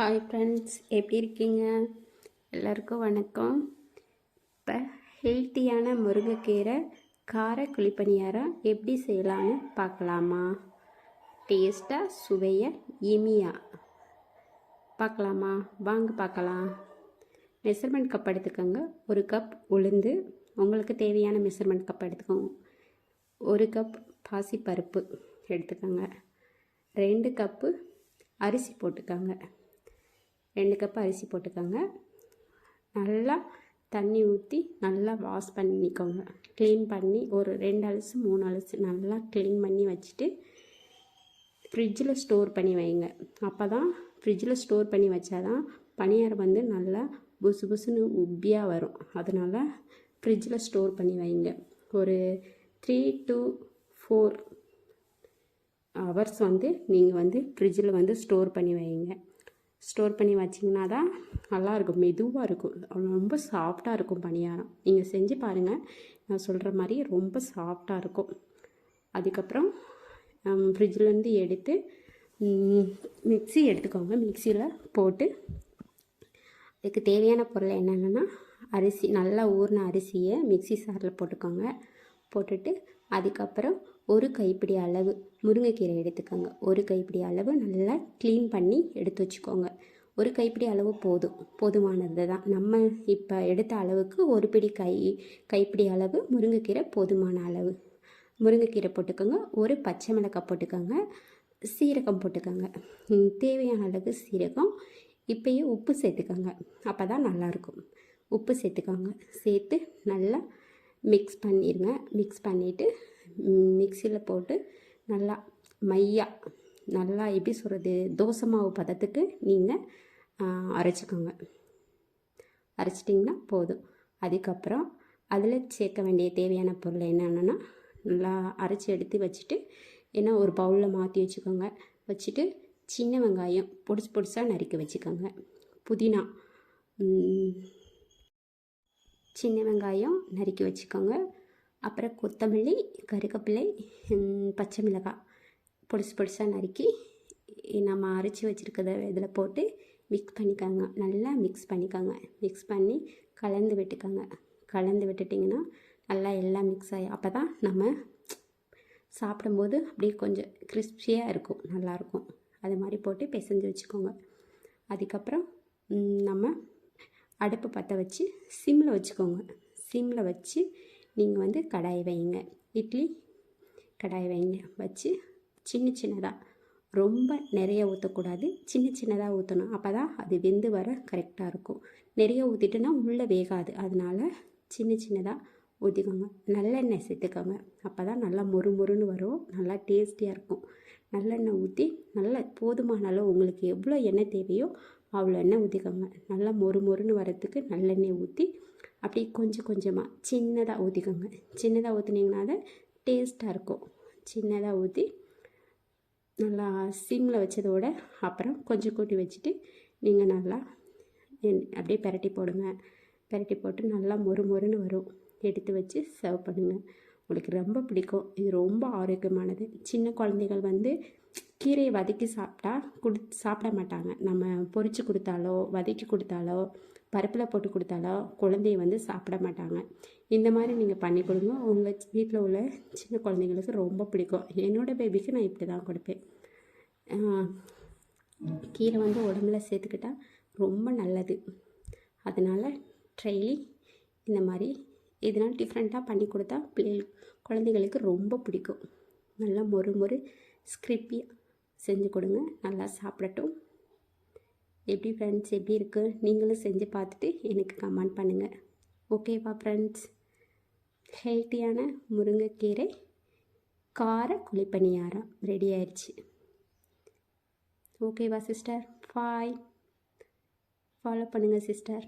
Hi friends எப்படி இருக்கீங்க? எல்லாருக்கும் வணக்கம். இப்போ ஹெல்த்தியான முருங்கைக்கீரை கார குழிப்பணியாரம் எப்படி செய்யலான்னு பார்க்கலாமா? டேஸ்ட்டாக சுவையை இனியாக பார்க்கலாமா? வாங்க பார்க்கலாம். மெஷர்மெண்ட் கப் எடுத்துக்கோங்க. ஒரு கப் உளுந்து உங்களுக்கு தேவையான மெஷர்மெண்ட் கப் எடுத்துக்கோங்க. ஒரு கப் பாசிப்பருப்பு எடுத்துக்கோங்க. ரெண்டு கப்பு அரிசி போட்டுக்கோங்க. ரெண்டு கப் அரிசி போட்டுக்கோங்க. நல்லா தண்ணி ஊற்றி நல்லா வாஷ் பண்ணிக்கோங்க க்ளீன் பண்ணி ஒரு ரெண்டு அலசு மூணு அலசு நல்லா க்ளீன் பண்ணி வச்சுட்டு ஃப்ரிட்ஜில் ஸ்டோர் பண்ணி வைங்க. அப்போ தான் ஃப்ரிட்ஜில் ஸ்டோர் பண்ணி வச்சாதான் பணியாரம் வந்து நல்லா புசு புசுன்னு உப்பியாக வரும். அதனால் ஃப்ரிட்ஜில் ஸ்டோர் பண்ணி வைங்க. ஒரு த்ரீ டு ஃபோர் ஹவர்ஸ் வந்து நீங்கள் வந்து ஃப்ரிட்ஜில் வந்து ஸ்டோர் பண்ணி வைங்க. ஸ்டோர் பண்ணி வச்சிங்கன்னா தான் நல்லாயிருக்கும். மெதுவாக இருக்கும். ரொம்ப சாஃப்டாக இருக்கும் பணியாரம் நீங்கள் செஞ்சு பாருங்கள் நான் சொல்கிற மாதிரி ரொம்ப சாஃப்டாக இருக்கும். அதுக்கப்புறம் ஃப்ரிட்ஜிலேருந்து எடுத்து மிக்ஸி எடுத்துக்கோங்க. மிக்சியில் போட்டு அதுக்கு தேவையான பொருள் என்னென்னா அரிசி. நல்லா ஊறின அரிசியை மிக்ஸி சாரில் போட்டுக்கோங்க. போட்டுட்டு அதுக்கப்புறம் ஒரு கைப்பிடி அளவு முருங்கைக்கீரை எடுத்துக்கோங்க. ஒரு கைப்பிடி அளவு நல்லா க்ளீன் பண்ணி எடுத்து வச்சுக்கோங்க. ஒரு கைப்பிடி அளவு போதும். போதுமானது தான். நம்ம இப்போ எடுத்த அளவுக்கு ஒரு பிடி கை கைப்பிடி அளவு முருங்கைக்கீரை போதுமான அளவு. முருங்கைக்கீரை போட்டுக்கோங்க. ஒரு பச்சை மிளகாய் போட்டுக்கோங்க. சீரகம் போட்டுக்கோங்க. தேவையான அளவு சீரகம். இப்போயே உப்பு சேர்த்துக்கோங்க. அப்போ தான் நல்லாயிருக்கும். உப்பு சேர்த்துக்கோங்க. சேர்த்து நல்லா மிக்ஸ் பண்ணிடுங்க மிக்ஸ் பண்ணிவிட்டு மிக்சியில் போட்டு நல்லா மையா நல்லா எப்படி சொல்கிறது தோசை மாவு பதத்துக்கு நீங்கள் அரைச்சிக்கோங்க. அரைச்சிட்டிங்கன்னா போதும். அதுக்கப்புறம் அதில் சேர்க்க வேண்டிய தேவையான பொருள் என்னென்னா நல்லா அரைச்சி எடுத்து வச்சுட்டு ஏன்னா ஒரு பவுலில் மாற்றி வச்சுக்கோங்க. வச்சுட்டு சின்ன வெங்காயம் பொடிச்சு பொடிசாக நறுக்கி வச்சுக்கோங்க. புதினா சின்ன வெங்காயம் நறுக்கி வச்சுக்கோங்க. அப்புறம் கொத்தமல்லி கருகப்பிள்ளை பச்சை மிளகாய் பொடிசு பொடிசாக நறுக்கி நம்ம அரைச்சி வச்சுருக்கிறத இதில் போட்டு மிக்ஸ் பண்ணிக்கோங்க. நல்லா மிக்ஸ் பண்ணிக்கோங்க. மிக்ஸ் பண்ணி கலந்து விட்டுக்கோங்க. கலந்து விட்டுட்டிங்கன்னா நல்லா எல்லாம் மிக்ஸ் ஆகி அப்போ தான் நம்ம சாப்பிடும்போது அப்படியே கொஞ்சம் கிறிஸ்பியாக இருக்கும். நல்லாயிருக்கும் அது மாதிரி போட்டு பிசைஞ்சு வச்சுக்கோங்க. அதுக்கப்புறம் நம்ம அடுப்பு பற்ற வச்சு சிம்மில் வச்சுக்கோங்க. சிம்மில் வச்சு நீங்கள் வந்து கடாய் வைங்க. இட்லி கடாய் வைங்க. வச்சு சின்ன சின்னதாக ரொம்ப நிறைய ஊற்றக்கூடாது சின்ன சின்னதாக ஊற்றணும் அப்போ தான் அது வெந்து வர கரெக்டாக இருக்கும். நிறைய ஊற்றிட்டுனா உள்ளே வேகாது. அதனால் சின்ன சின்னதாக ஊற்றிக்கோங்க நல்லெண்ணெய் சேர்த்துக்கோங்க. அப்போ தான் நல்லா மொறு மொறுன்னு வரும். நல்லா டேஸ்டியாக இருக்கும். நல்லெண்ணெய் ஊற்றி நல்லா போதுமான அளவு உங்களுக்கு எவ்வளோ எண்ணெய் தேவையோ அவ்வளோ எண்ணெய் ஊற்றிக்கோங்க நல்லா மொறு மொறுன்னு வரத்துக்கு நல்லெண்ணெய் ஊற்றி அப்படியே கொஞ்சம் கொஞ்சமாக சின்னதாக ஊற்றிக்கோங்க சின்னதாக ஊற்றுனீங்கன்னா தான் டேஸ்ட்டாக இருக்கும். சின்னதாக ஊற்றி நல்லா சிம்மில் வச்சதோட அப்புறம் கொஞ்சம் கூட்டி வச்சுட்டு நீங்கள் நல்லா அப்படியே பிரட்டி போடுங்க. பிரட்டி போட்டு நல்லா மொறு மொறுன்னு வரும். எடுத்து வச்சு சர்வ் பண்ணுங்கள் உங்களுக்கு ரொம்ப பிடிக்கும். இது ரொம்ப ஆரோக்கியமானது. சின்ன குழந்தைகள் வந்து கீரையை வதக்கி சாப்பிட்டா குடு சாப்பிட மாட்டாங்க. நம்ம பொறிச்சு கொடுத்தாலோ வதக்கி கொடுத்தாலோ பருப்பில் போட்டு கொடுத்தாலோ குழந்தைய வந்து சாப்பிட மாட்டாங்க. இந்த மாதிரி நீங்கள் பண்ணி கொடுங்க. உங்கள் வீட்டில் உள்ள சின்ன குழந்தைங்களுக்கு ரொம்ப பிடிக்கும். என்னோட பேபிக்கு நான் இப்படி தான் கொடுப்பேன். கீழே கீரை வந்து உடம்புல சேர்த்துக்கிட்டா ரொம்ப நல்லது. அதனால் ட்ரெய்லி இந்த மாதிரி இதனால் டிஃப்ரெண்ட்டாக பண்ணி கொடுத்தா பிள்ளைகள் குழந்தைங்களுக்கு ரொம்ப பிடிக்கும். நல்லா மொறு மொறு ஸ்கிரிப்பியாக செஞ்சு கொடுங்க. நல்லா சாப்பிடட்டும். எப்படி ஃப்ரெண்ட்ஸ் எப்படி இருக்குது நீங்களும் செஞ்சு பார்த்துட்டு எனக்கு கமெண்ட் பண்ணுங்கள் ஓகேவா ஃப்ரெண்ட்ஸ் ஹெல்த்தியான முருங்கைக்கீரை கார குழிப்பணியாரம் ரெடி ஆயிடுச்சு. ஓகேவா சிஸ்டர் பாய் ஃபாலோ பண்ணுங்கள் சிஸ்டர்